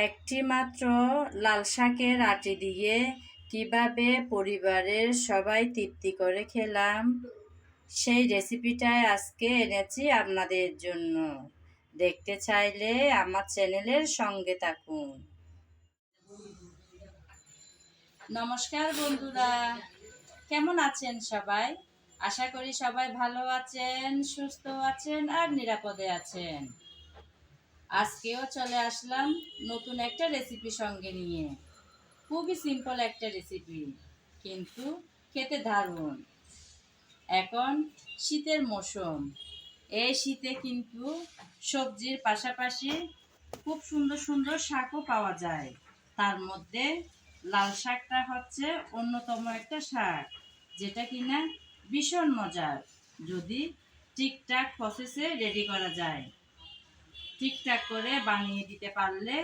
একটি মাত্র লাল শাকের আটি দিয়ে কীভাবে পরিবারের সবাই তৃপ্তি করে খেলাম? সেই রেসিপিটাই আজকে এনেছি আপনাদের জন্য। দেখতে চাইলে আমার চ্যানেলের সঙ্গে থাকুন। নমস্কার বন্ধুরা, কেমন আছেন সবাই? আশা করি সবাই ভালো আছেন, সুস্থ আছেন আর নিরাপদে আছেন। আজকেও চলে আসলাম নতুন একটা রেসিপি সঙ্গে নিয়ে। খুবই সিম্পল একটা রেসিপি কিন্তু খেতে দারুণ। এখন শীতের মৌসুম। এই শীতে কিন্তু সবজির পাশাপাশি খুব সুন্দর সুন্দর শাকও পাওয়া যায়। তার মধ্যে লাল শাকটা হচ্ছে অন্যতম একটা শাক, যেটা কিনা ভীষণ মজার, যদি ঠিকঠাক প্রসেসে রেডি করা যায়। ঠিকঠাক করে বানিয়ে দিতে পারলে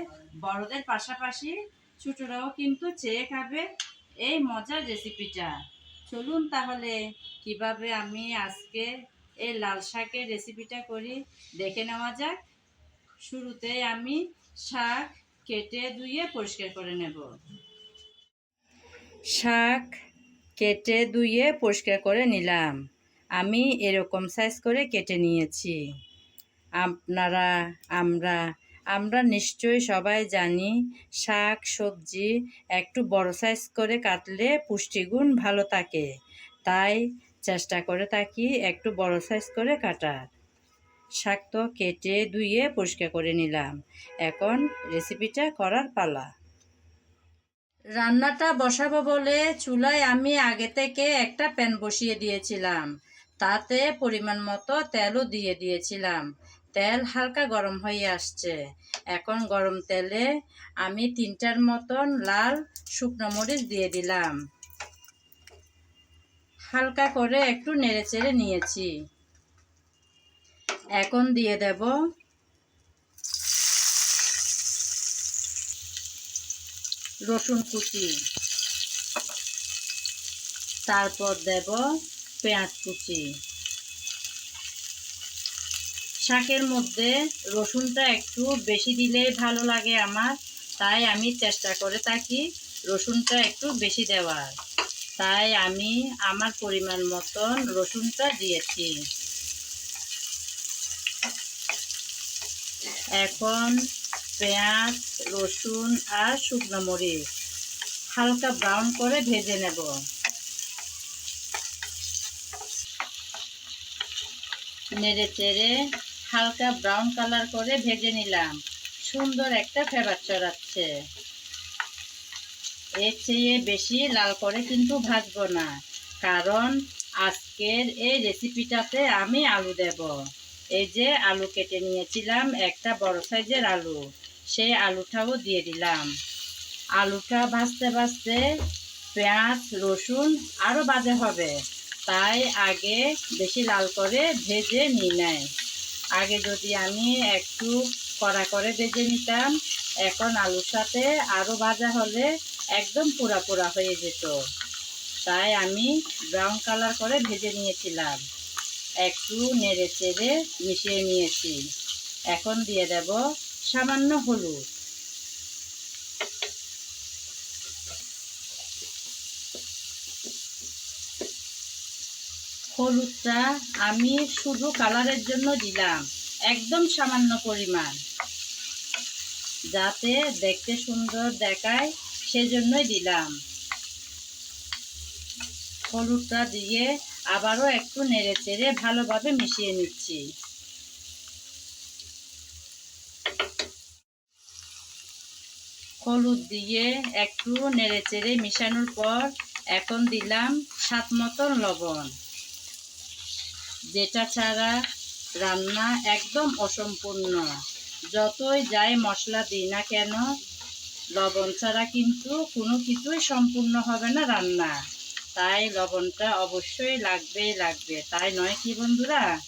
বড়দের পাশাপাশি ছোটরাও কিন্তু চেয়ে খাবে এই মজার রেসিপিটা। চলুন তাহলে কীভাবে আমি আজকে এই লাল শাকের রেসিপিটা করি দেখে নেওয়া যাক। শুরুতে আমি শাক কেটে ধুয়ে পরিষ্কার করে নেব। শাক কেটে ধুয়ে পরিষ্কার করে নিলাম। আমি এরকম সাইজ করে কেটে নিয়েছি। আপনারা, আমরা আমরা নিশ্চয়ই সবাই জানি শাক, সবজি একটু বড় সাইজ করে কাটলে পুষ্টিগুণ ভালো থাকে। তাই চেষ্টা করে থাকি একটু বড় সাইজ করে কাটার। শাক তো কেটে ধুয়ে পরিষ্কার করে নিলাম। এখন রেসিপিটা করার পালা। রান্নাটা বসাবো বলে চুলায় আমি আগে থেকে একটা প্যান বসিয়ে দিয়েছিলাম। তাতে পরিমাণ মতো তেলও দিয়ে দিয়েছিলাম। তেল হালকা গরম হয়ে আসছে। এখন গরম তেলে আমি তিনটার মতন লাল শুকনো মরিচ দিয়ে দিলাম। হালকা করে একটু নেড়ে চেড়ে নিয়েছি। এখন দিয়ে দেব রসুন কুচি। তারপর দেব পেঁয়াজ কুচি। শাকের মধ্যে রসুনটা একটু বেশি দিলে ভালো লাগে আমার। তাই আমি চেষ্টা করে থাকি রসুনটা একটু বেশি দেওয়ার। তাই আমি আমার পরিমাণ মতন রসুনটা দিয়েছি। এখন পেঁয়াজ, রসুন আর শুকনো মরিচ হালকা ব্রাউন করে ভেজে নেব। নেড়ে চেড়ে হালকা ব্রাউন কালার করে ভেজে নিলাম। সুন্দর একটা ফেভার চড়াচ্ছে এর চেয়ে বেশি লাল করে কিন্তু ভাজবো না, কারণ আজকের এই রেসিপিটাতে আমি আলু দেব। এই যে আলু কেটে নিয়েছিলাম, একটা বড় সাইজের আলু। সেই আলুটাও দিয়ে দিলাম। আলুটা ভাজতে ভাজতে পেঁয়াজ, রসুন আরও বাজে হবে, তাই আগে বেশি লাল করে ভেজে নিয়ে নেয়। আগে যদি আমি একটু কড়া করে ভেজে নিতাম, এখন আলুর সাথে আরও ভাজা হলে একদম পোড়া পোড়া হয়ে যেত। তাই আমি ব্রাউন কালার করে ভেজে নিয়েছিলাম। একটু নেড়ে চেড়ে মিশিয়ে নিয়েছি। এখন দিয়ে দেব সামান্য হলুদ। হলুদটা আমি শুধু কালারের জন্য দিলাম। একদম সামান্য পরিমাণ। যাতে দেখতে সুন্দর দেখায়, সেজন্যই দিলাম। হলুদটা দিয়ে আবারও একটু নেড়ে চেড়ে ভালোভাবে মিশিয়ে নিচ্ছি। হলুদ দিয়ে একটু নেড়ে চেড়ে মিশানোর পর এখন দিলাম সাত মতন লবণ। যেটা ছাড়া রান্না একদম অসম্পূর্ণ। যতই যাই মশলা দিই না কেন, লবণ ছাড়া কিন্তু কোনো কিছুই সম্পূর্ণ হবে না রান্না। তাই লবণটা অবশ্যই লাগবেই লাগবে। তাই নয় কি বন্ধুরা?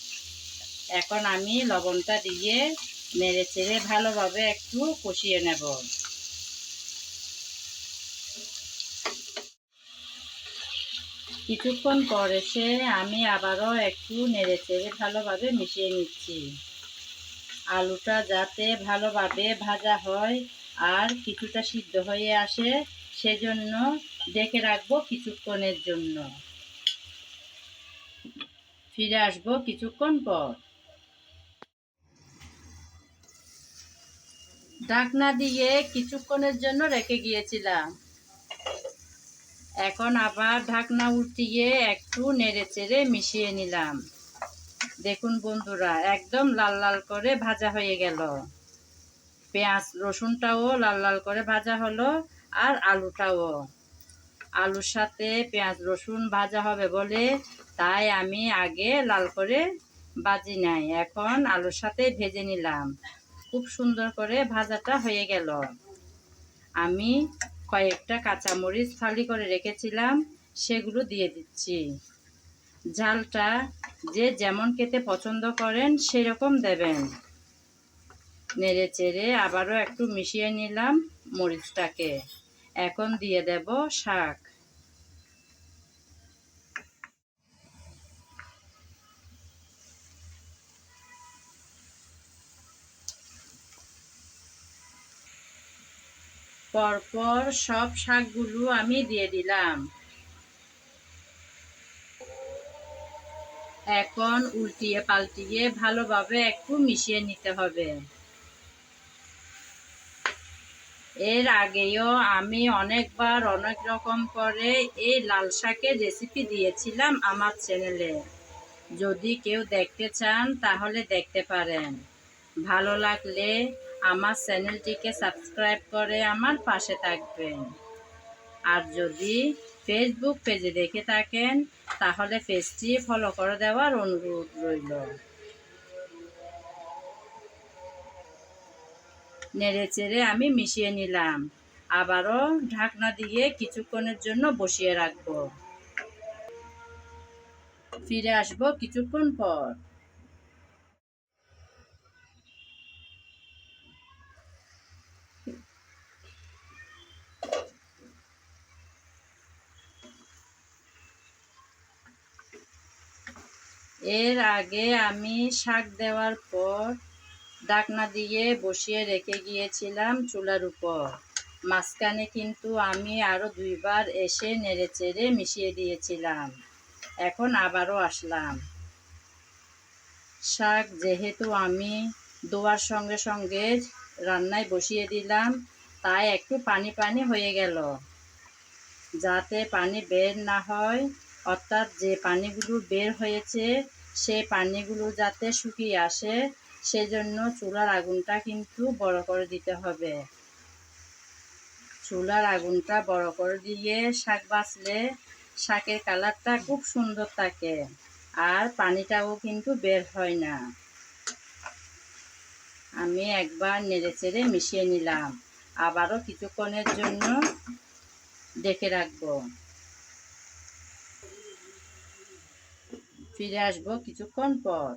এখন আমি লবণটা দিয়ে নেড়ে চেড়ে ভালোভাবে একটু কষিয়ে নেব। কিছুক্ষণ পর এসে আমি আবারও একটু নেড়ে চেড়ে ভালোভাবে মিশিয়ে নিচ্ছি। আলুটা যাতে ভালোভাবে ভাজা হয় আর কিছুটা সিদ্ধ হয়ে আসে, সেজন্য ডেকে রাখব কিছুক্ষণের জন্য। ফিরে আসব কিছুক্ষণ পর। ঢাকনা দিয়ে কিছুক্ষণের জন্য রেখে গিয়েছিলাম। এখন আবার ঢাকনা উল্টিয়ে একটু নেড়ে চেড়ে মিশিয়ে নিলাম। দেখুন বন্ধুরা, একদম লাল লাল করে ভাজা হয়ে গেল। পেঁয়াজ রসুনটাও লাল লাল করে ভাজা হলো আর আলুটাও। আলুর সাথে পেঁয়াজ রসুন ভাজা হবে বলে তাই আমি আগে লাল করে বাজি নাই, এখন আলুর সাথে ভেজে নিলাম। খুব সুন্দর করে ভাজাটা হয়ে গেল। আমি কয়েকটা কাঁচামরিচ ফালি করে রেখেছিলাম, সেগুলো দিয়ে দিচ্ছি। ঝালটা যে যেমন খেতে পছন্দ করেন সেরকম দেবেন। নেড়ে চেড়ে আবারও একটু মিশিয়ে নিলাম মরিচটাকে। এখন দিয়ে দেব শাক। পরপর সব শাকগুলো আমি দিয়ে দিলাম। এখন উল্টিয়ে পাল্টিয়ে ভালোভাবে একটু মিশিয়ে নিতে হবে। এর আগেও আমি অনেকবার অনেক রকম করে এই লাল শাকের রেসিপি দিয়েছিলাম আমার চ্যানেলে যদি কেউ দেখতে চান তাহলে দেখতে পারেন। ভালো লাগলে আমার চ্যানেলটিকে সাবস্ক্রাইব করে আমার পাশে থাকবেন। আর যদি ফেসবুক পেজে দেখে থাকেন, তাহলে পেজটি ফলো করে দেওয়ার অনুরোধ রইল। নেড়ে চেড়ে আমি মিশিয়ে নিলাম। আবারও ঢাকনা দিয়ে কিছুক্ষণের জন্য বসিয়ে রাখব। ফিরে আসব কিছুক্ষণ পর। এর আগে আমি শাক দেওয়ার পর ডাকনা দিয়ে বসিয়ে রেখে গিয়েছিলাম চুলার উপর। মাঝখানে কিন্তু আমি আরও দুইবার এসে নেড়ে চেড়ে মিশিয়ে দিয়েছিলাম। এখন আবারও আসলাম। শাক যেহেতু আমি দোয়ার সঙ্গে সঙ্গে রান্নায় বসিয়ে দিলাম, তাই একটু পানি পানি হয়ে গেল। যাতে পানি বের না হয় অর্থাৎ যে পানিগুলো বের হয়েছে, সেই পানিগুলো যাতে শুকিয়ে আসে, সেজন্য চুলার আগুনটা কিন্তু বড় করে দিতে হবে। চুলার আগুনটা বড় করে দিয়ে শাক বাছলে শাকের কালারটা খুব সুন্দর থাকে আর পানিটাও কিন্তু বের হয় না। আমি একবার নেড়ে চেড়ে মিশিয়ে নিলাম। আবারও কিছুক্ষণের জন্য ডেকে রাখব। ফিরে আসব কিছুক্ষণ পর।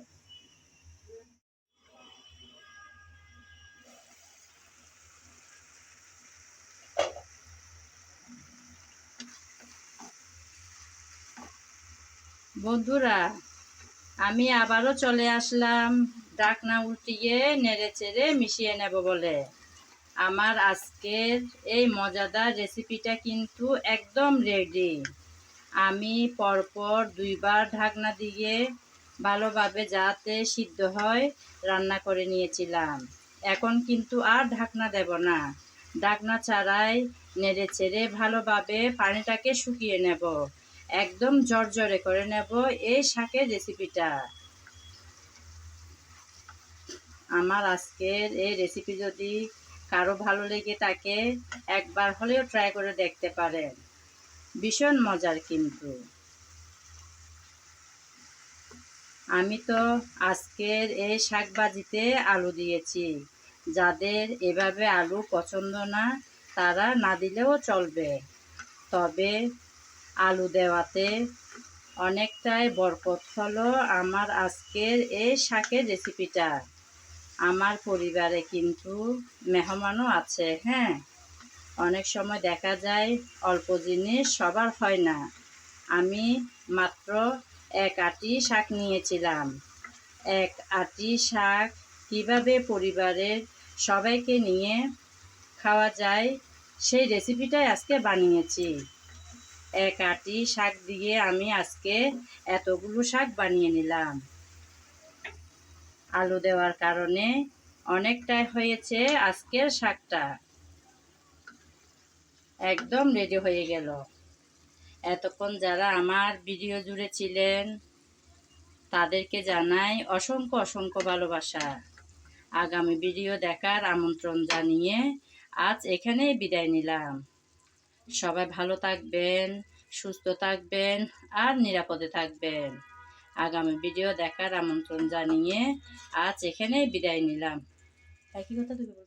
বন্ধুরা, আমি আবারও চলে আসলাম ডাকনা উল্টিয়ে নেড়ে চেড়ে মিশিয়ে নেব বলে। আমার আজকের এই মজাদার রেসিপিটা কিন্তু একদম রেডি আমি পরপর দুইবার ঢাকনা দিয়ে ভালোভাবে যাতে সিদ্ধ হয়, রান্না করে নিয়েছিলাম। এখন কিন্তু আর ঢাকনা দেব না। ঢাকনা ছাড়াই নেড়ে চেড়ে ভালোভাবে পানিটাকে শুকিয়ে নেব। একদম জর্জরে করে নেব এই শাকের রেসিপিটা। আমার আজকের এই রেসিপি যদি কারও ভালো লেগে থাকে, একবার হলেও ট্রাই করে দেখতে পারেন। ভীষণ মজার কিন্তু। আমি তো আজকের এই শাকবাজিতে আলু দিয়েছি। যাদের এভাবে আলু পছন্দ না, তারা না দিলেও চলবে। তবে আলু দেওয়াতে অনেকটাই বরকত হলো আমার আজকের এই শাকের রেসিপিটা আমার পরিবারে কিন্তু মেহমানও আছে হ্যাঁ। অনেক সময় দেখা যায় অল্প জিনিস, সবার হয় না। আমি মাত্র এক আটি শাক নিয়েছিলাম। এক আটি শাক কীভাবে পরিবারের সবাইকে নিয়ে খাওয়া যায়, সেই রেসিপিটাই আজকে বানিয়েছি। এক আটি শাক দিয়ে আমি আজকে এতগুলো শাক বানিয়ে নিলাম। আলু দেওয়ার কারণে অনেকটাই হয়েছে আজকের শাকটা। একদম রেডি হয়ে গেল। এতক্ষণ যারা আমার ভিডিও জুড়ে ছিলেন, তাদেরকে জানাই অসংখ্য অসংখ্য ভালোবাসা। আগামী ভিডিও দেখার আমন্ত্রণ জানিয়ে আজ এখানেই বিদায় নিলাম। সবাই ভালো থাকবেন, সুস্থ থাকবেন আর নিরাপদে থাকবেন। আগামী ভিডিও দেখার আমন্ত্রণ জানিয়ে আজ এখানেই বিদায় নিলাম। একই কথা?